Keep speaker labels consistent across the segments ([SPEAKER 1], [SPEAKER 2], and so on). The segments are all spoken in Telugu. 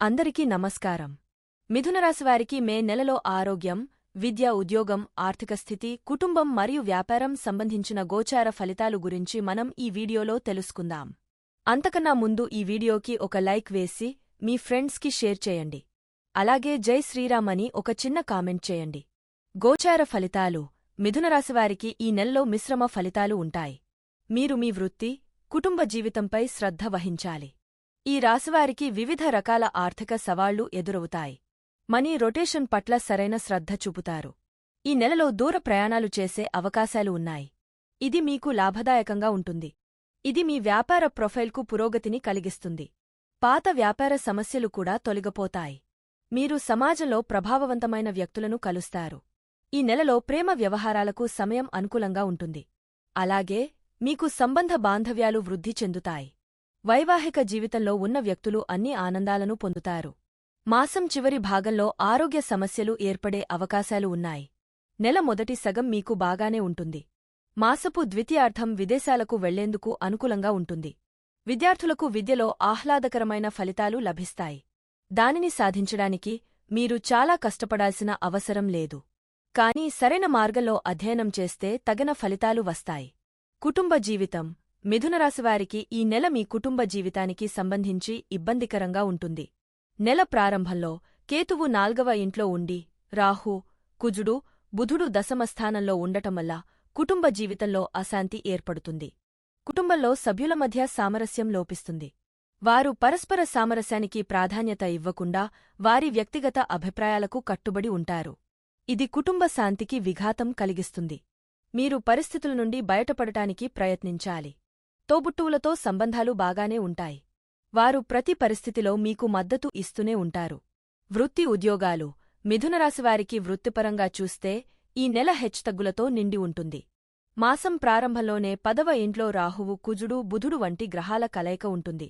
[SPEAKER 1] అందరికీ నమస్కారం. మిథునరాశివారికి మే నెలలో ఆరోగ్యం విద్య ఉద్యోగం ఆర్థిక స్థితి కుటుంబం మరియు వ్యాపారం సంబంధించిన గోచార ఫలితాలు గురించి మనం ఈ వీడియోలో తెలుసుకుందాం. అంతకన్నా ముందు ఈ వీడియోకి ఒక లైక్ వేసి మీ ఫ్రెండ్స్కి షేర్ చేయండి. అలాగే జై శ్రీరామ్ అని ఒక చిన్న కామెంట్ చేయండి. గోచార ఫలితాలు. మిథునరాశివారికి ఈ నెలలో మిశ్రమ ఫలితాలు ఉంటాయి. మీరు మీ వృత్తి కుటుంబ జీవితంపై శ్రద్ధ వహించాలి. ఈ రాశివారికి వివిధ రకాల ఆర్థిక సవాళ్ళు ఎదురవుతాయి. మనీ రొటేషన్ పట్ల సరైన శ్రద్ధ చూపుతారు. ఈ నెలలో దూర ప్రయాణాలు చేసే అవకాశాలు ఉన్నాయి. ఇది మీకు లాభదాయకంగా ఉంటుంది. ఇది మీ వ్యాపార ప్రొఫైల్కు పురోగతిని కలిగిస్తుంది. పాత వ్యాపార సమస్యలు కూడా తొలగిపోతాయి. మీరు సమాజంలో ప్రభావవంతమైన వ్యక్తులను కలుస్తారు. ఈ నెలలో ప్రేమ వ్యవహారాలకు సమయం అనుకూలంగా ఉంటుంది. అలాగే మీకు సంబంధ బాంధవ్యాలు వృద్ధి చెందుతాయి. వైవాహిక జీవితంలో ఉన్న వ్యక్తులు అన్ని ఆనందాలను పొందుతారు. మాసం చివరి భాగంలో ఆరోగ్య సమస్యలు ఏర్పడే అవకాశాలు ఉన్నాయి. నెల మొదటి సగం మీకు బాగానే ఉంటుంది. మాసపు ద్వితీయార్థం విదేశాలకు వెళ్ళేందుకు అనుకూలంగా ఉంటుంది. విద్యార్థులకు విద్యలో ఆహ్లాదకరమైన ఫలితాలు లభిస్తాయి. దానిని సాధించడానికి మీరు చాలా కష్టపడాల్సిన అవసరం లేదు. కానీ సరైన మార్గంలో అధ్యయనం చేస్తే తగిన ఫలితాలు వస్తాయి. కుటుంబ జీవితం మిథునరాశివారికి ఈ నెల మీ కుటుంబ జీవితానికి సంబంధించి ఇబ్బందికరంగా ఉంటుంది. నెల ప్రారంభంలో కేతువు నాల్గవ ఇంట్లో ఉండి రాహు కుజుడు బుధుడు దశమస్థానంలో ఉండటం వల్ల కుటుంబ జీవితంలో అశాంతి ఏర్పడుతుంది. కుటుంబంలో సభ్యుల మధ్య సామరస్యం లోపిస్తుంది. వారు పరస్పర సామరస్యానికి ప్రాధాన్యత ఇవ్వకుండా వారి వ్యక్తిగత అభిప్రాయాలకు కట్టుబడి ఉంటారు. ఇది కుటుంబ శాంతికి విఘాతం కలిగిస్తుంది. మీరు పరిస్థితుల నుండి బయటపడటానికి ప్రయత్నించాలి. తోబుట్టువులతో సంబంధాలు బాగానే ఉంటాయి. వారు ప్రతి పరిస్థితిలో మీకు మద్దతు ఇస్తూనే ఉంటారు. వృత్తి ఉద్యోగాలు మిథునరాశివారికి వృత్తిపరంగా చూస్తే ఈ నెల హెచ్చుతగ్గులతో నిండి ఉంటుంది. మాసం ప్రారంభంలోనే పదవ ఇంట్లో రాహువు కుజుడు బుధుడు వంటి గ్రహాల కలయిక ఉంటుంది.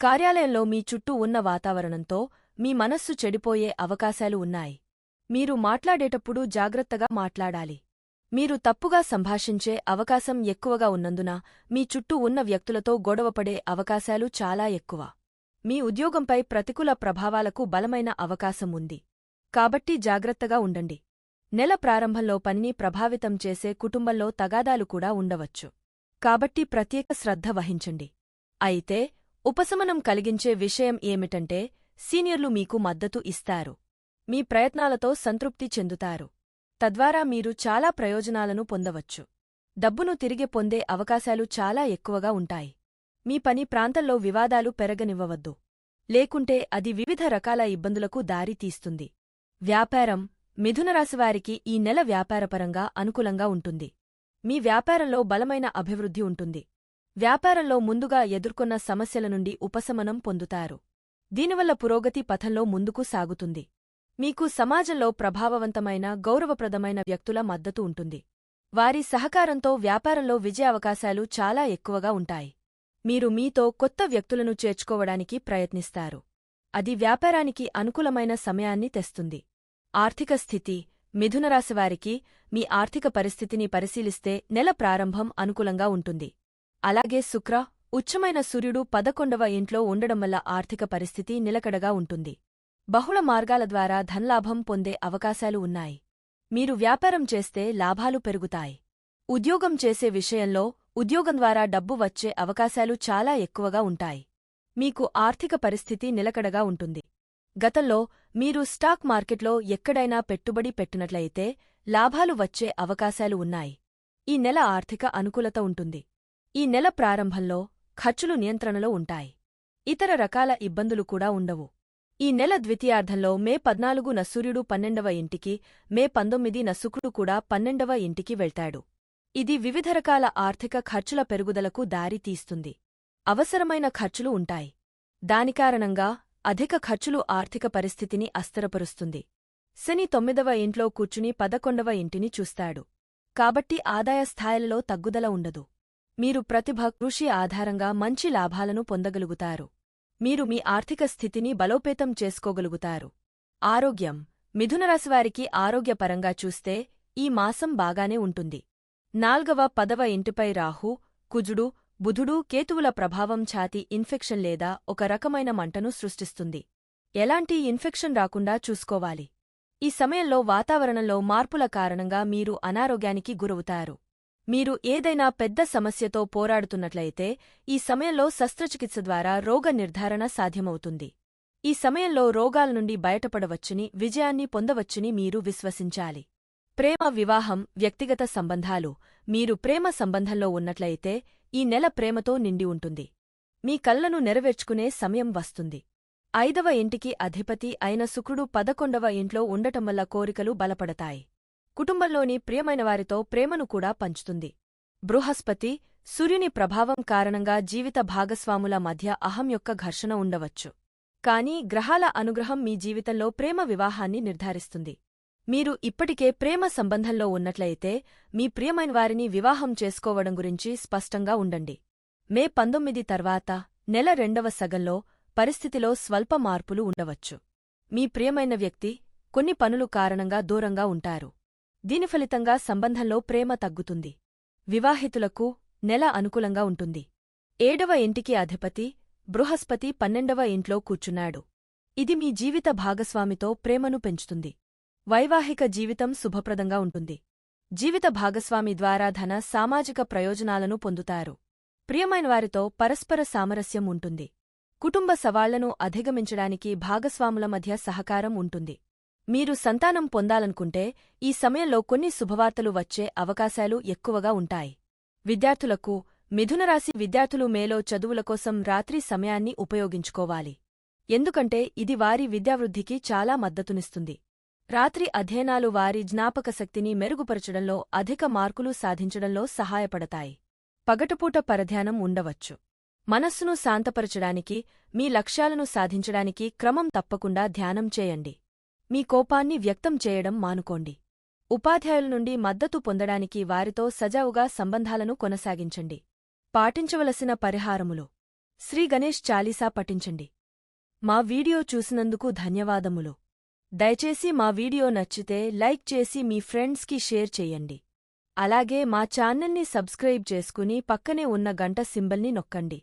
[SPEAKER 1] కార్యాలయంలో మీ చుట్టూ ఉన్న వాతావరణంతో మీ మనస్సు చెడిపోయే అవకాశాలు ఉన్నాయి. మీరు మాట్లాడేటప్పుడు జాగ్రత్తగా మాట్లాడాలి. మీరు తప్పుగా సంభాషించే అవకాశం ఎక్కువగా ఉన్నందున మీ చుట్టూ ఉన్న వ్యక్తులతో గొడవపడే అవకాశాలు చాలా ఎక్కువ. మీ ఉద్యోగంపై ప్రతికూల ప్రభావాలకు బలమైన అవకాశం ఉంది. కాబట్టి జాగ్రత్తగా ఉండండి. నెల ప్రారంభంలో పనిని ప్రభావితం చేసే కుటుంబంలో తగాదాలు కూడా ఉండవచ్చు. కాబట్టి ప్రత్యేక శ్రద్ధ వహించండి. అయితే ఉపశమనం కలిగించే విషయం ఏమిటంటే సీనియర్లు మీకు మద్దతు ఇస్తారు. మీ ప్రయత్నాలతో సంతృప్తి చెందుతారు. తద్వారా మీరు చాలా ప్రయోజనాలను పొందవచ్చు. డబ్బును తిరిగి పొందే అవకాశాలు చాలా ఎక్కువగా ఉంటాయి. మీ పని ప్రాంతంలో వివాదాలు పెరగనివ్వవద్దు. లేకుంటే అది వివిధ రకాల ఇబ్బందులకు దారితీస్తుంది వ్యాపారం మిథునరాశివారికి ఈ నెల వ్యాపారపరంగా అనుకూలంగా ఉంటుంది. మీ వ్యాపారంలో బలమైన అభివృద్ధి ఉంటుంది. వ్యాపారంలో ముందుగా ఎదుర్కొన్న సమస్యల నుండి ఉపశమనం పొందుతారు. దీనివల్ల పురోగతి పథంలో ముందుకు సాగుతుంది. మీకు సమాజంలో ప్రభావవంతమైన గౌరవప్రదమైన వ్యక్తుల మద్దతు ఉంటుంది. వారి సహకారంతో వ్యాపారంలో విజయావకాశాలు చాలా ఎక్కువగా ఉంటాయి. మీరు మీతో కొత్త వ్యక్తులను చేర్చుకోవడానికి ప్రయత్నిస్తారు. అది వ్యాపారానికి అనుకూలమైన సమయాన్ని తెస్తుంది. ఆర్థిక స్థితి మిథునరాశివారికి మీ ఆర్థిక పరిస్థితిని పరిశీలిస్తే నెల ప్రారంభం అనుకూలంగా ఉంటుంది. అలాగే శుక్ర ఉచ్చమైన సూర్యుడు పదకొండవ ఇంట్లో ఉండడం వల్ల ఆర్థిక పరిస్థితి నిలకడగా ఉంటుంది. బహుళ మార్గాల ద్వారా ధనలాభం పొందే అవకాశాలు ఉన్నాయి. మీరు వ్యాపారం చేస్తే లాభాలు పెరుగుతాయి. ఉద్యోగం చేసే విషయంలో ఉద్యోగం ద్వారా డబ్బు వచ్చే అవకాశాలు చాలా ఎక్కువగా ఉంటాయి. మీకు ఆర్థిక పరిస్థితి నిలకడగా ఉంటుంది. గతంలో మీరు స్టాక్ మార్కెట్లో ఎక్కడైనా పెట్టుబడి పెట్టినట్లయితే లాభాలు వచ్చే అవకాశాలు ఉన్నాయి. ఈ నెల ఆర్థిక అనుకూలత ఉంటుంది. ఈ నెల ప్రారంభంలో ఖర్చులు నియంత్రణలో ఉంటాయి. ఇతర రకాల ఇబ్బందులు కూడా ఉండవు. ఈ నెల ద్వితీయార్థంలో మే పద్నాలుగున సూర్యుడు పన్నెండవ ఇంటికి మే పంతొమ్మిదిన శుక్రుడు కూడా పన్నెండవ ఇంటికి వెళ్తాడు. ఇది వివిధ రకాల ఆర్థిక ఖర్చుల పెరుగుదలకు దారితీస్తుంది అవసరమైన ఖర్చులు ఉంటాయి. దాని కారణంగా అధిక ఖర్చులు ఆర్థిక పరిస్థితిని అస్థిరపరుస్తుంది. శని తొమ్మిదవ ఇంట్లో కూర్చుని పదకొండవ ఇంటిని చూస్తాడు. కాబట్టి ఆదాయ స్థాయిలలో తగ్గుదల ఉండదు. మీరు ప్రతిభ కృషి ఆధారంగా మంచి లాభాలను పొందగలుగుతారు. మీరు మీ ఆర్థిక స్థితిని బలోపేతం చేసుకోగలుగుతారు. ఆరోగ్యం. మిథునరాశివారికి ఆరోగ్యపరంగా చూస్తే ఈ మాసం బాగానే ఉంటుంది. నాల్గవ పదవ ఇంటిపై రాహు కుజుడు బుధుడు కేతువుల ప్రభావం ఛాతి ఇన్ఫెక్షన్ లేదా ఒక రకమైన మంటను సృష్టిస్తుంది. ఎలాంటి ఇన్ఫెక్షన్ రాకుండా చూసుకోవాలి. ఈ సమయంలో వాతావరణంలో మార్పుల కారణంగా మీరు అనారోగ్యానికి గురవుతారు. మీరు ఏదైనా పెద్ద సమస్యతో పోరాడుతున్నట్లయితే ఈ సమయంలో శస్త్రచికిత్స ద్వారా రోగ నిర్ధారణ సాధ్యమవుతుంది. ఈ సమయంలో రోగాల నుండి బయటపడవచ్చుని విజయాన్ని పొందవచ్చుని మీరు విశ్వసించాలి. ప్రేమ వివాహం వ్యక్తిగత సంబంధాలు మీరు ప్రేమ సంబంధంలో ఉన్నట్లయితే ఈ నెల ప్రేమతో నిండి ఉంటుంది. మీ కళ్ళను నెరవేర్చుకునే సమయం వస్తుంది. ఐదవ ఇంటికి అధిపతి అయిన శుక్రుడు పదకొండవ ఇంట్లో ఉండటం వల్ల కోరికలు బలపడతాయి. కుటుంబంలోని ప్రియమైనవారితో ప్రేమను కూడా పంచుతుంది. బృహస్పతి సూర్యుని ప్రభావం కారణంగా జీవిత భాగస్వాముల మధ్య అహం యొక్క ఘర్షణ ఉండవచ్చు. కానీ గ్రహాల అనుగ్రహం మీ జీవితంలో ప్రేమ వివాహాన్ని నిర్ధారిస్తుంది. మీరు ఇప్పటికే ప్రేమ సంబంధంలో ఉన్నట్లయితే మీ ప్రియమైన వారిని వివాహం చేసుకోవడం గురించి స్పష్టంగా ఉండండి. మే పంతొమ్మిది తర్వాత నెల రెండవ సగంలో పరిస్థితిలో స్వల్ప మార్పులు ఉండవచ్చు. మీ ప్రియమైన వ్యక్తి కొన్ని పనులు కారణంగా దూరంగా ఉంటారు. దీని ఫలితంగా సంబంధంలో ప్రేమ తగ్గుతుంది. వివాహితులకు నెల అనుకూలంగా ఉంటుంది. ఏడవ ఇంటికి అధిపతి బృహస్పతి పన్నెండవ ఇంట్లో కూర్చున్నాడు. ఇది మీ జీవిత భాగస్వామితో ప్రేమను పెంచుతుంది. వైవాహిక జీవితం శుభప్రదంగా ఉంటుంది. జీవిత భాగస్వామి ద్వారా ధన సామాజిక ప్రయోజనాలను పొందుతారు. ప్రియమైనవారితో పరస్పర సామరస్యం ఉంటుంది. కుటుంబ సవాళ్ళను అధిగమించడానికి భాగస్వాముల మధ్య సహకారం ఉంటుంది. మీరు సంతానం పొందాలనుకుంటే ఈ సమయంలో కొన్ని శుభవార్తలు వచ్చే అవకాశాలు ఎక్కువగా ఉంటాయి. విద్యార్థులకు మిథునరాశి విద్యార్థులు మేలో చదువుల కోసం రాత్రి సమయాన్ని ఉపయోగించుకోవాలి. ఎందుకంటే ఇది వారి విద్యావృద్ధికి చాలా మద్దతునిస్తుంది. రాత్రి అధ్యయనాలు వారి జ్ఞాపకశక్తిని మెరుగుపరచడంలో అధిక మార్కులు సాధించడంలో సహాయపడతాయి. పగటపూట పరధ్యానం ఉండవచ్చు. మనస్సును శాంతపరచడానికి మీ లక్ష్యాలను సాధించడానికి క్రమం తప్పకుండా ధ్యానం చేయండి. మీ కోపాన్ని వ్యక్తం చేయడం మానుకోండి. ఉపాధ్యాయుల నుండి మద్దతు పొందడానికి వారితో సజావుగా సంబంధాలను కొనసాగించండి. పాటించవలసిన పరిహారములు. శ్రీ గణేష్ చాలీసా పఠించండి. మా వీడియో చూసినందుకు ధన్యవాదములు. దయచేసి మా వీడియో నచ్చితే లైక్ చేసి మీ ఫ్రెండ్స్కి షేర్ చేయండి. అలాగే మా ఛానల్ని సబ్స్క్రైబ్ చేసుకుని పక్కనే ఉన్న గంట సింబల్ని నొక్కండి.